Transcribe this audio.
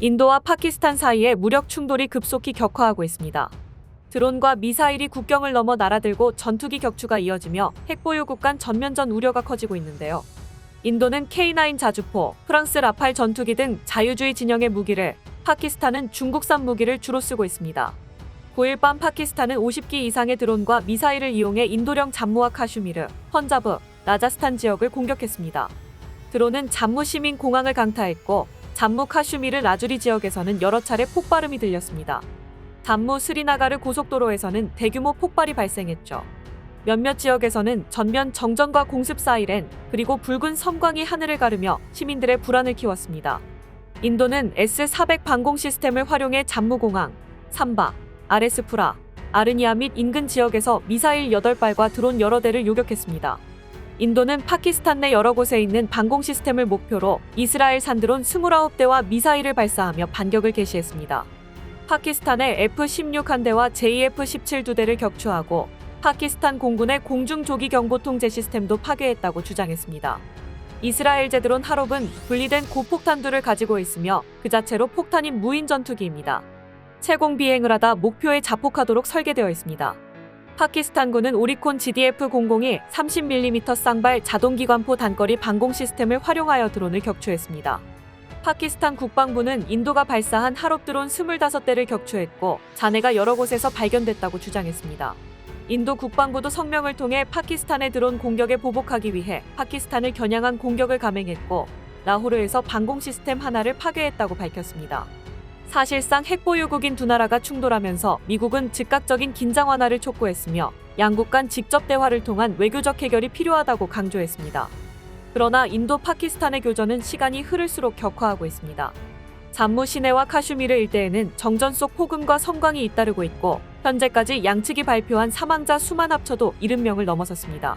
인도와 파키스탄 사이의 무력 충돌이 급속히 격화하고 있습니다. 드론과 미사일이 국경을 넘어 날아들고 전투기 격추가 이어지며 핵보유국 간 전면전 우려가 커지고 있는데요. 인도는 K9 자주포, 프랑스 라팔 전투기 등 자유주의 진영의 무기를, 파키스탄은 중국산 무기를 주로 쓰고 있습니다. 9일 밤 파키스탄은 50기 이상의 드론과 미사일을 이용해 인도령 잠무와 카슈미르, 펀자브, 라자스탄 지역을 공격했습니다. 드론은 잠무 시민 공항을 강타했고 잠무 카슈미르 라주리 지역에서는 여러 차례 폭발음이 들렸습니다. 잠무 스리나가르 고속도로에서는 대규모 폭발이 발생했죠. 몇몇 지역에서는 전면 정전과 공습 사이렌 그리고 붉은 섬광이 하늘을 가르며 시민들의 불안을 키웠습니다. 인도는 S-400 방공 시스템을 활용해 잠무공항, 삼바, 아레스푸라, 아르니아 및 인근 지역에서 미사일 8발과 드론 여러 대를 요격했습니다. 인도는 파키스탄 내 여러 곳에 있는 방공 시스템을 목표로 이스라엘 산 드론 29대와 미사일을 발사하며 반격을 개시했습니다. 파키스탄의 F-16 한 대와 JF-17 두 대를 격추하고 파키스탄 공군의 공중 조기 경보 통제 시스템도 파괴했다고 주장했습니다. 이스라엘 제드론 하롭은 분리된 고폭탄두를 가지고 있으며 그 자체로 폭탄인 무인 전투기입니다. 채공 비행을 하다 목표에 자폭하도록 설계되어 있습니다. 파키스탄군은 오리콘 GDF-001 30mm 쌍발 자동기관포 단거리 방공 시스템을 활용하여 드론을 격추했습니다. 파키스탄 국방부는 인도가 발사한 하롭 드론 25대를 격추했고 잔해가 여러 곳에서 발견됐다고 주장했습니다. 인도 국방부도 성명을 통해 파키스탄의 드론 공격에 보복하기 위해 파키스탄을 겨냥한 공격을 감행했고 라호르에서 방공 시스템 하나를 파괴했다고 밝혔습니다. 사실상 핵보유국인 두 나라가 충돌하면서 미국은 즉각적인 긴장 완화를 촉구했으며 양국 간 직접 대화를 통한 외교적 해결이 필요하다고 강조했습니다. 그러나 인도 파키스탄의 교전은 시간이 흐를수록 격화하고 있습니다. 잠무 시내와 카슈미르 일대에는 정전 속 폭음과 섬광이 잇따르고 있고 현재까지 양측이 발표한 사망자 수만 합쳐도 70명을 넘어섰습니다.